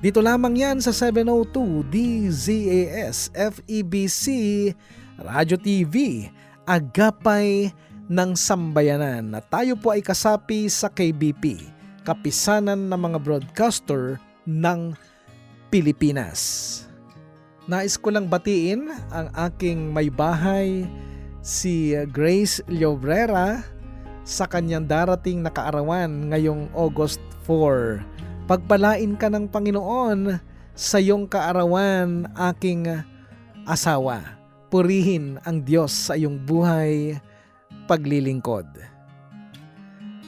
Dito lamang yan sa 702 DZAS FEBC Radio TV Agapay ng Sambayanan na tayo po ay kasapi sa KBP, Kapisanan ng mga Broadcaster ng Pilipinas. Nais ko lang batiin ang aking may bahay, si Grace Llobrera, sa kanyang darating na kaarawan ngayong August 4. Pagpalain ka ng Panginoon sa iyong kaarawan, aking asawa. Purihin ang Diyos sa iyong buhay paglilingkod.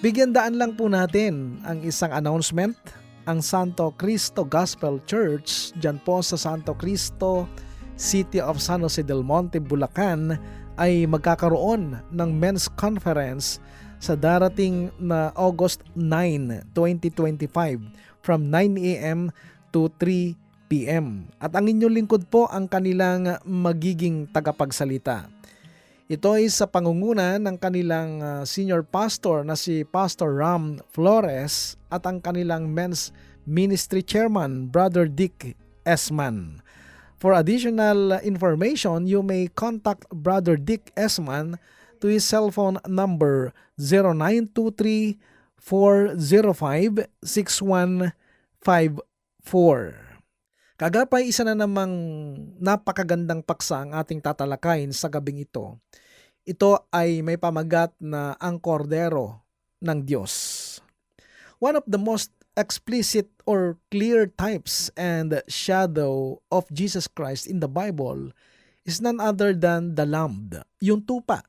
Bigyan daan lang po natin ang isang announcement. Ang Santo Cristo Gospel Church dyan po sa Santo Cristo, City of San Jose del Monte, Bulacan ay magkakaroon ng men's conference sa darating na August 9, 2025 from 9 a.m. to 3 p.m. At ang inyong lingkod po ang kanilang magiging tagapagsalita. Ito ay sa pangunguna ng kanilang uh, senior pastor na si Pastor Ram Flores at ang kanilang men's ministry chairman, Brother Dick Esman. For additional information, you may contact Brother Dick Esman to his cell phone number 0923 405 6154. Kagapay isa na namang napakagandang paksa ang ating tatalakayin sa gabing ito. Ito ay may pamagat na ang kordero ng Diyos. One of the most explicit or clear types and shadow of Jesus Christ in the Bible is none other than the lamb, yung tupa.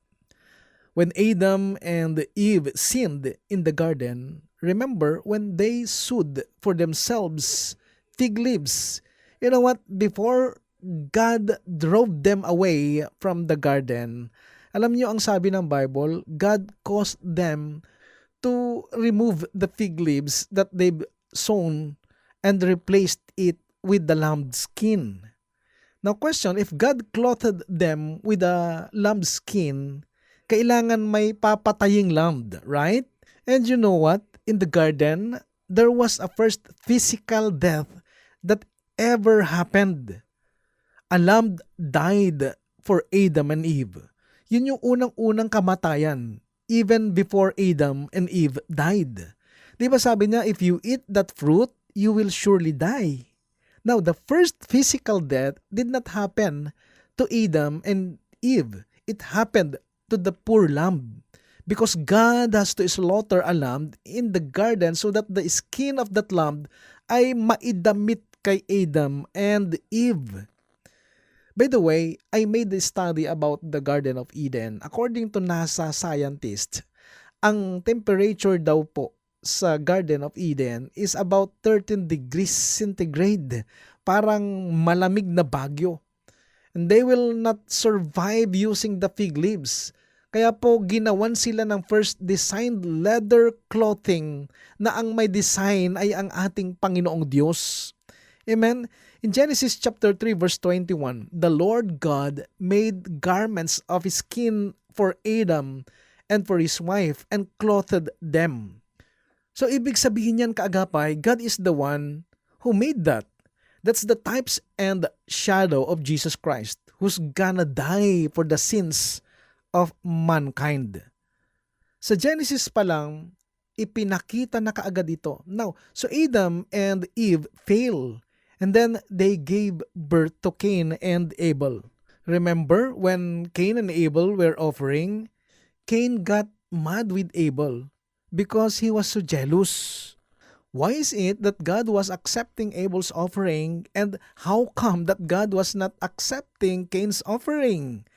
When Adam and Eve sinned in the garden, remember when they sewed for themselves fig leaves You know what? Before God drove them away from the garden, alam niyo ang sabi ng Bible, God caused them to remove the fig leaves that they've sown and replaced it with the lamb skin. Now question, if God clothed them with a lamb skin, kailangan may papataying lamb, right? And you know what? In the garden, there was a first physical death that ever happened. A lamb died for Adam and Eve. Yun yung unang-unang kamatayan even before Adam and Eve died. Di ba sabi niya, if you eat that fruit, you will surely die. Now, the first physical death did not happen to Adam and Eve. It happened to the poor lamb. Because God has to slaughter a lamb in the garden so that the skin of that lamb ay maidamit kay Adam and Eve. By the way, I made a study about the Garden of Eden. According to NASA scientists, ang temperature daw po sa Garden of Eden is about 13 degrees centigrade. Parang malamig na bagyo. And they will not survive using the fig leaves. Kaya po ginawan sila ng first designed leather clothing na ang may design ay ang ating Panginoong Diyos. Amen. In Genesis chapter 3 verse 21, the Lord God made garments of skin for Adam and for his wife and clothed them. So ibig sabihin yan kaagapay, God is the one who made that. That's the types and shadow of Jesus Christ who's gonna die for the sins of mankind. Sa Genesis pa lang, ipinakita na kaagad ito. Now, so Adam and Eve fail And then they gave birth to Cain and Abel. Remember when Cain and Abel were offering? Cain got mad with Abel because he was so jealous. Why is it that God was accepting Abel's offering and how come that God was not accepting Cain's offering?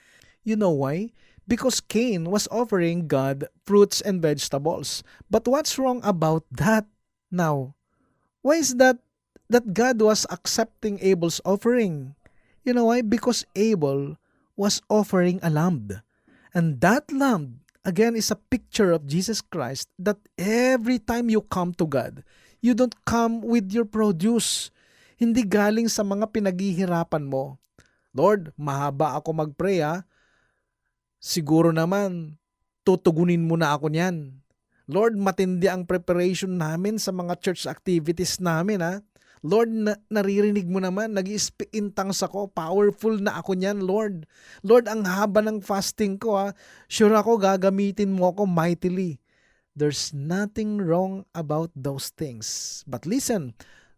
You know why? Because Cain was offering God fruits and vegetables. But what's wrong about that now? Why is that that God was accepting Abel's offering. You know why? Because Abel was offering a lamb. And that lamb, again, is a picture of Jesus Christ that every time you come to God, you don't come with your produce. Hindi galing sa mga pinaghihirapan mo. Lord, mahaba ako mag-pray ha. Siguro naman, tutugunin mo na ako niyan. Lord, matindi ang preparation namin sa mga church activities namin ha. Lord, na- naririnig mo naman, nag speak in tongues ako, powerful na ako niyan, Lord. Lord, ang haba ng fasting ko ha, sure ako gagamitin mo ako mightily. There's nothing wrong about those things. But listen,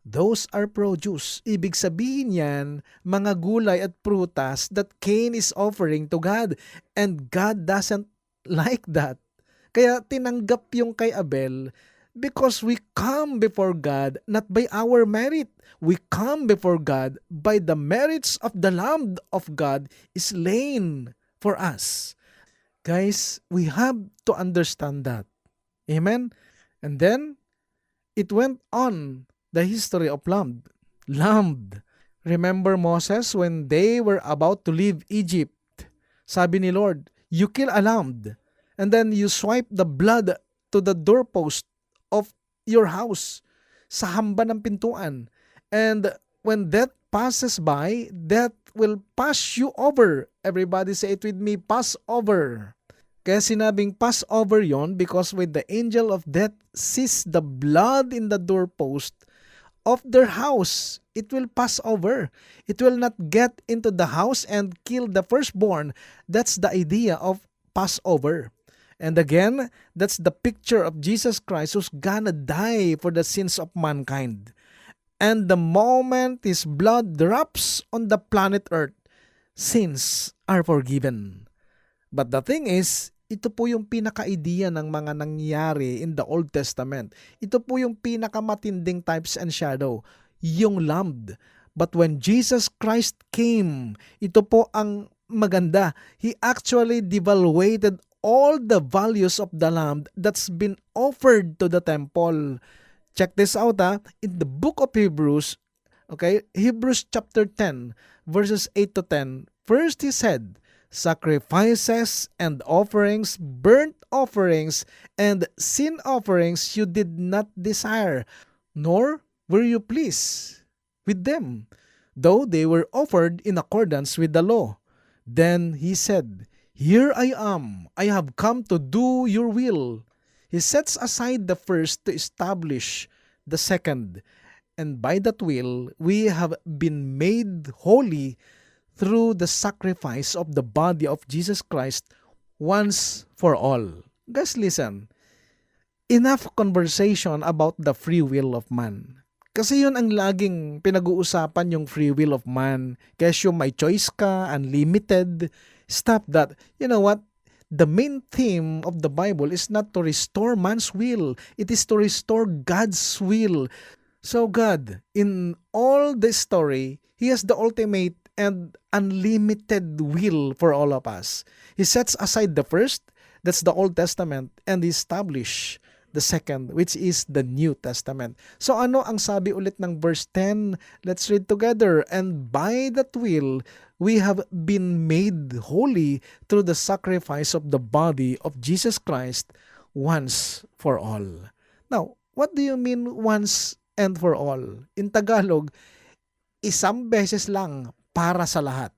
those are produce. Ibig sabihin yan, mga gulay at prutas that Cain is offering to God. And God doesn't like that. Kaya tinanggap yung kay Abel because we come before God not by our merit. We come before God by the merits of the Lamb of God is slain for us. Guys, we have to understand that. Amen? And then, it went on the history of Lamb. Lamb. Remember Moses when they were about to leave Egypt? Sabi ni Lord, you kill a lamb and then you swipe the blood to the doorpost of your house sa hamba ng pintuan. And when death passes by, death will pass you over. Everybody say it with me, pass over. Kaya sinabing pass over yon because when the angel of death sees the blood in the doorpost of their house, it will pass over. It will not get into the house and kill the firstborn. That's the idea of Passover. And again, that's the picture of Jesus Christ who's gonna die for the sins of mankind. And the moment his blood drops on the planet Earth, sins are forgiven. But the thing is, ito po yung pinaka-idea ng mga nangyari in the Old Testament. Ito po yung pinakamatinding types and shadow, yung lamb. But when Jesus Christ came, ito po ang maganda. He actually devaluated all the values of the lamb that's been offered to the temple. Check this out ha. In the book of Hebrews, okay, Hebrews chapter 10, verses 8 to 10, first he said, sacrifices and offerings, burnt offerings, and sin offerings you did not desire, nor were you pleased with them, though they were offered in accordance with the law. Then he said, Here I am, I have come to do your will. He sets aside the first to establish the second, and by that will we have been made holy through the sacrifice of the body of Jesus Christ once for all. Guys, listen. Enough conversation about the free will of man. Kasi yun ang laging pinag-uusapan yung free will of man. Yung may choice ka, unlimited. Stop that. You know what? The main theme of the Bible is not to restore man's will. It is to restore God's will. So God, in all this story, He has the ultimate and unlimited will for all of us. He sets aside the first, that's the Old Testament, and he establish the second, which is the New Testament. So ano ang sabi ulit ng verse 10? Let's read together. And by that will, we have been made holy through the sacrifice of the body of Jesus Christ once for all. Now, what do you mean once and for all? In Tagalog, isang beses lang para sa lahat.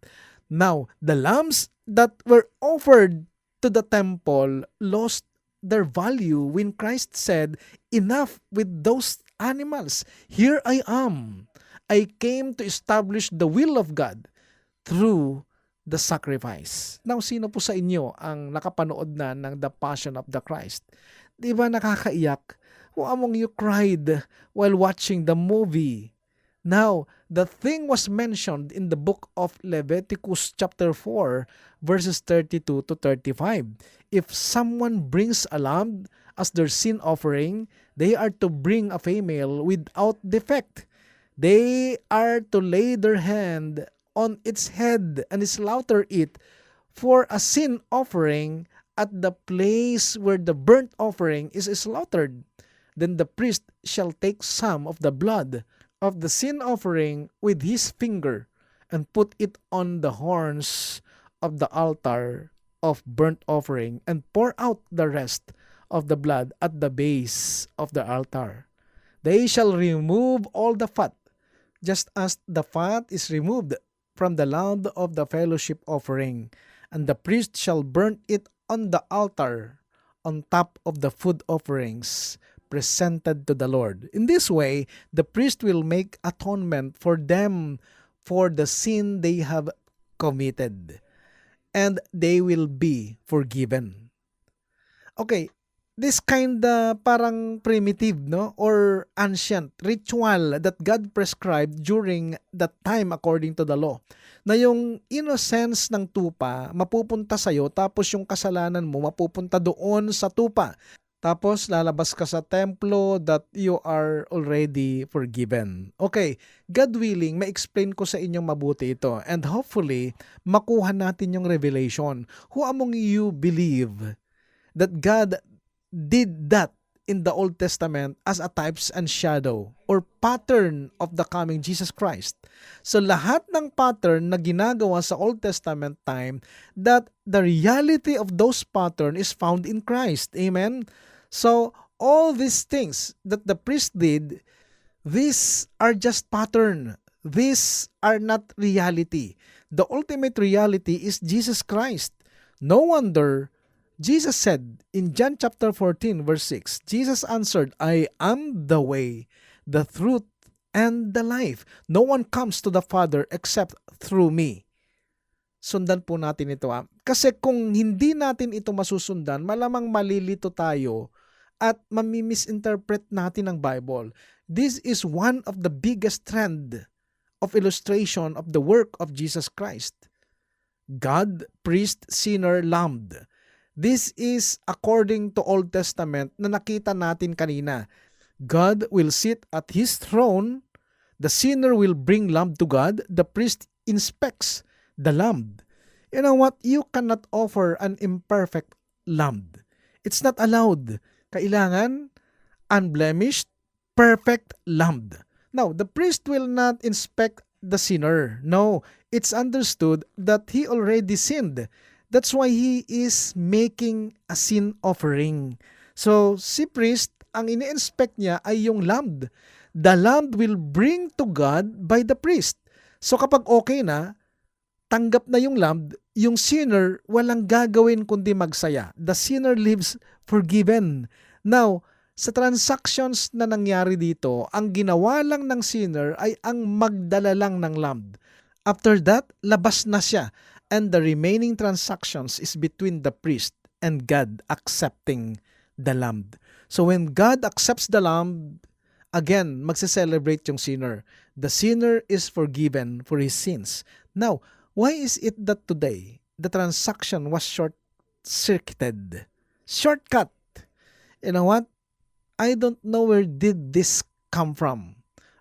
Now, the lambs that were offered to the temple lost their value when Christ said, Enough with those animals. Here I am. I came to establish the will of God through the sacrifice. Now, sino po sa inyo ang nakapanood na ng The Passion of the Christ? Di ba nakakaiyak? Who among you cried while watching the movie? Now, the thing was mentioned in the book of Leviticus chapter 4 verses 32 to 35. If someone brings a lamb as their sin offering, they are to bring a female without defect. They are to lay their hand on its head and slaughter it for a sin offering at the place where the burnt offering is slaughtered. Then the priest shall take some of the blood of the sin offering with his finger and put it on the horns of the altar of burnt offering and pour out the rest of the blood at the base of the altar. They shall remove all the fat, just as the fat is removed from the land of the fellowship offering, and the priest shall burn it on the altar on top of the food offerings presented to the Lord. In this way, the priest will make atonement for them for the sin they have committed, and they will be forgiven. Okay, this kind parang primitive no or ancient ritual that God prescribed during that time according to the law na yung innocence ng tupa mapupunta sa iyo tapos yung kasalanan mo mapupunta doon sa tupa tapos lalabas ka sa templo that you are already forgiven. Okay, God willing, ma-explain ko sa inyong mabuti ito and hopefully makuha natin yung revelation. Who among you believe that God did that in the Old Testament as a types and shadow or pattern of the coming Jesus Christ. So lahat ng pattern na ginagawa sa Old Testament time that the reality of those pattern is found in Christ. Amen? So all these things that the priest did, these are just pattern. These are not reality. The ultimate reality is Jesus Christ. No wonder Jesus said in John chapter 14 verse 6, Jesus answered, I am the way, the truth, and the life. No one comes to the Father except through me. Sundan po natin ito. Ah. Kasi kung hindi natin ito masusundan, malamang malilito tayo at mamimisinterpret natin ang Bible. This is one of the biggest trend of illustration of the work of Jesus Christ. God, priest, sinner, lamb. This is according to Old Testament na nakita natin kanina. God will sit at His throne, the sinner will bring lamb to God, the priest inspects the lamb. You know what? You cannot offer an imperfect lamb. It's not allowed. Kailangan unblemished, perfect lamb. Now, the priest will not inspect the sinner. No, it's understood that he already sinned. That's why he is making a sin offering. So, si priest, ang ini-inspect niya ay yung lamb. The lamb will bring to God by the priest. So, kapag okay na, tanggap na yung lamb, yung sinner walang gagawin kundi magsaya. The sinner lives forgiven. Now, sa transactions na nangyari dito, ang ginawa lang ng sinner ay ang magdala lang ng lamb. After that, labas na siya. And the remaining transactions is between the priest and God accepting the lamb. So when God accepts the lamb, again, magse-celebrate yung sinner. The sinner is forgiven for his sins. Now, why is it that today the transaction was short-circuited? Shortcut. You know what? I don't know where did this come from.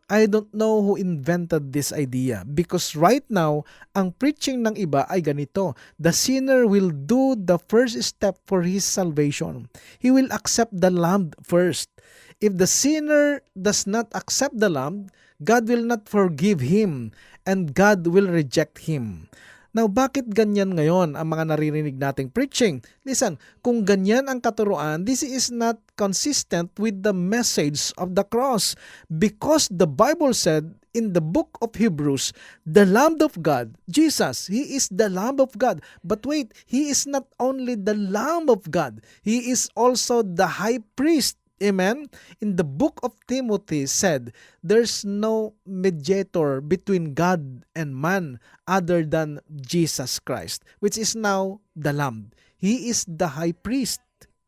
I don't know who invented this idea because right now, ang preaching ng iba ay ganito. The sinner will do the first step for his salvation. He will accept the lamb first. If the sinner does not accept the lamb, God will not forgive him and God will reject him. Now, bakit ganyan ngayon ang mga naririnig nating preaching? Listen, kung ganyan ang katuruan, this is not consistent with the message of the cross because the Bible said in the book of Hebrews, the Lamb of God, Jesus, He is the Lamb of God. But wait, He is not only the Lamb of God, He is also the High Priest Amen? In the book of Timothy said, there's no mediator between God and man other than Jesus Christ, which is now the Lamb. He is the high priest.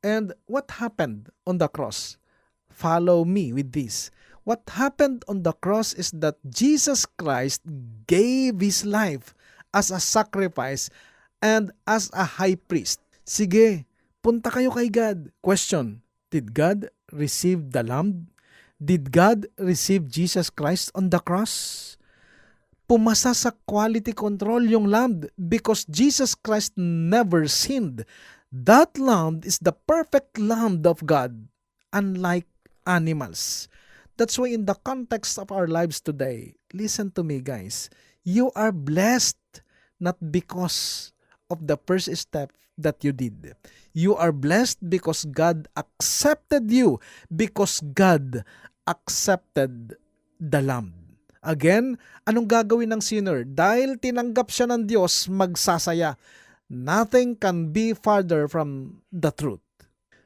And what happened on the cross? Follow me with this. What happened on the cross is that Jesus Christ gave His life as a sacrifice and as a high priest. Sige, punta kayo kay God. Question, did God receive the Lamb? Did God receive Jesus Christ on the cross? Pumasa sa quality control yung Lamb because Jesus Christ never sinned. That Lamb is the perfect Lamb of God, unlike animals. That's why in the context of our lives today, listen to me guys, You are blessed not because of the first step that you did. You are blessed because God accepted you, because God accepted the Lamb. Again, anong gagawin ng sinner? Dahil tinanggap siya ng Diyos, magsasaya. Nothing can be farther from the truth.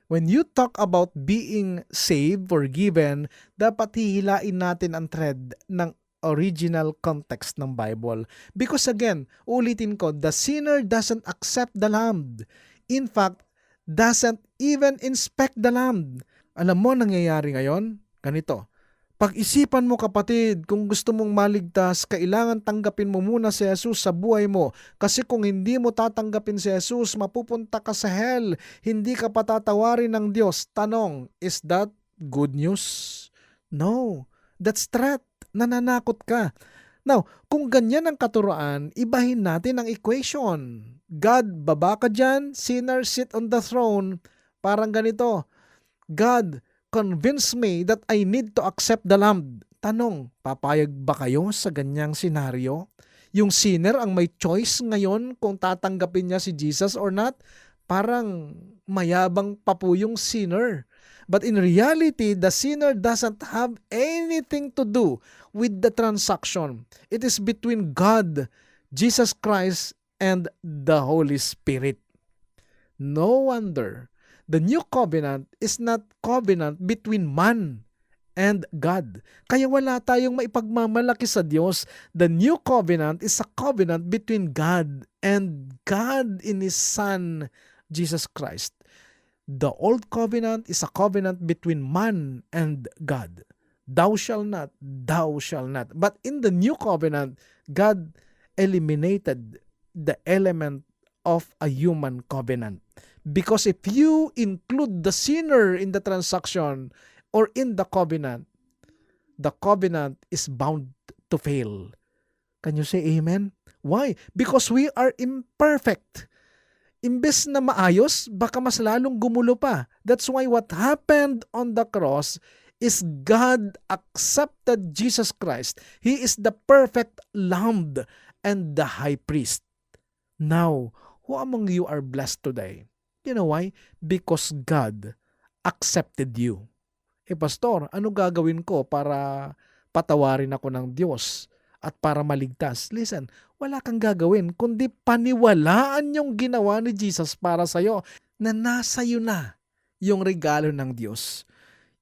When you talk about being saved, forgiven, dapat hihilain natin ang thread ng original context ng Bible. Because again, ulitin ko, the sinner doesn't accept the lamb. In fact, doesn't even inspect the lamb. Alam mo nangyayari ngayon? Ganito. Pag-isipan mo kapatid, kung gusto mong maligtas, kailangan tanggapin mo muna si Jesus sa buhay mo. Kasi kung hindi mo tatanggapin si Jesus, mapupunta ka sa hell. Hindi ka patatawarin ng Diyos. Tanong, is that good news? No. That's threat. Nananakot ka. Now, kung ganyan ang katuroan, ibahin natin ang equation. God, baba ka dyan, sinner sit on the throne. Parang ganito. God, convince me that I need to accept the Lamb. Tanong, papayag ba kayo sa ganyang senaryo? Yung sinner ang may choice ngayon kung tatanggapin niya si Jesus or not? Parang mayabang pa po yung sinner. But in reality, the sinner doesn't have anything to do with the transaction. It is between God, Jesus Christ, and the Holy Spirit. No wonder the new covenant is not covenant between man and God. Kaya wala tayong maipagmamalaki sa Diyos. The new covenant is a covenant between God and God in His Son, Jesus Christ. The old covenant is a covenant between man and God. Thou shall not, thou shall not. But in the new covenant, God eliminated the element of a human covenant. Because if you include the sinner in the transaction or in the covenant, the covenant is bound to fail. Can you say amen? Why? Because we are imperfect. Imbes na maayos, baka mas lalong gumulo pa. That's why what happened on the cross is God accepted Jesus Christ. He is the perfect lamb and the high priest. Now, who among you are blessed today? You know why? Because God accepted you. Eh pastor, ano gagawin ko para patawarin ako ng Diyos at para maligtas? Listen, wala kang gagawin kundi paniwalaan yung ginawa ni Jesus para sa'yo na nasa iyo na yung regalo ng Diyos.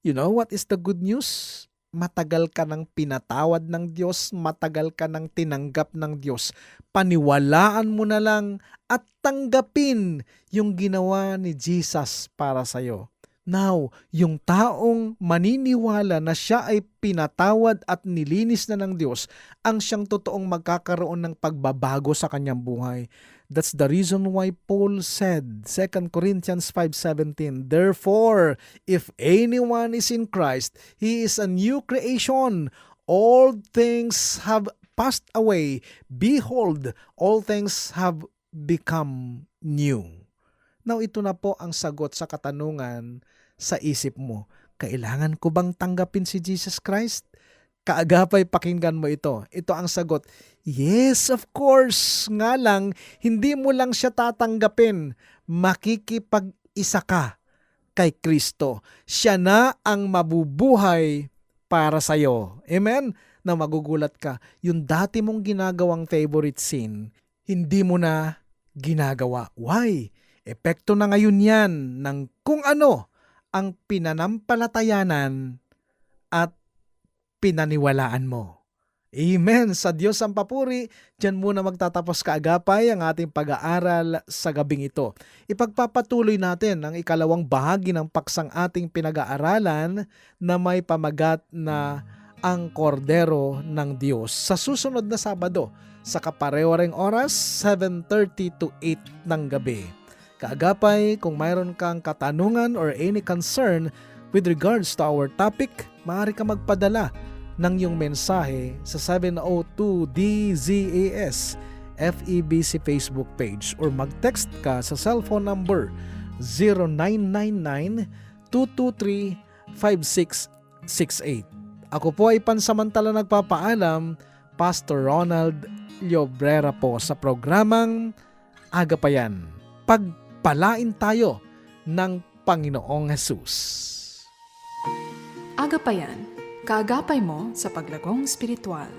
You know what is the good news? Matagal ka nang pinatawad ng Diyos, matagal ka nang tinanggap ng Diyos. Paniwalaan mo na lang at tanggapin yung ginawa ni Jesus para sa'yo. Now, yung taong maniniwala na siya ay pinatawad at nilinis na ng Diyos, ang siyang totoong magkakaroon ng pagbabago sa kanyang buhay. That's the reason why Paul said, 2 Corinthians 5.17, Therefore, if anyone is in Christ, he is a new creation. All things have passed away. Behold, all things have become new. Now, ito na po ang sagot sa katanungan sa isip mo. Kailangan ko bang tanggapin si Jesus Christ? Kaagapay pakinggan mo ito. Ito ang sagot. Yes, of course. Nga lang, hindi mo lang siya tatanggapin. Makikipag-isa ka kay Kristo. Siya na ang mabubuhay para sa'yo. Amen? Na magugulat ka. Yung dati mong ginagawang favorite sin, hindi mo na ginagawa. Why? Epekto na ngayon yan ng kung ano ang pinanampalatayanan at pinaniwalaan mo. Amen. Sa Diyos ang papuri, dyan muna magtatapos kaagapay ang ating pag-aaral sa gabing ito. Ipagpapatuloy natin ang ikalawang bahagi ng paksang ating pinag-aaralan na may pamagat na ang kordero ng Diyos sa susunod na Sabado sa kapareho oras 7.30 to 8 ng gabi. Kaagapay, kung mayroon kang katanungan or any concern with regards to our topic, maaari ka magpadala ng iyong mensahe sa 702-DZAS FEBC Facebook page or mag-text ka sa cellphone number 0999-223-5668. Ako po ay pansamantala nagpapaalam, Pastor Ronald Llobrera po sa programang Agapayan. Pagpalain tayo ng Panginoong Jesus. Agapayan, kaagapay mo sa paglagong spiritual.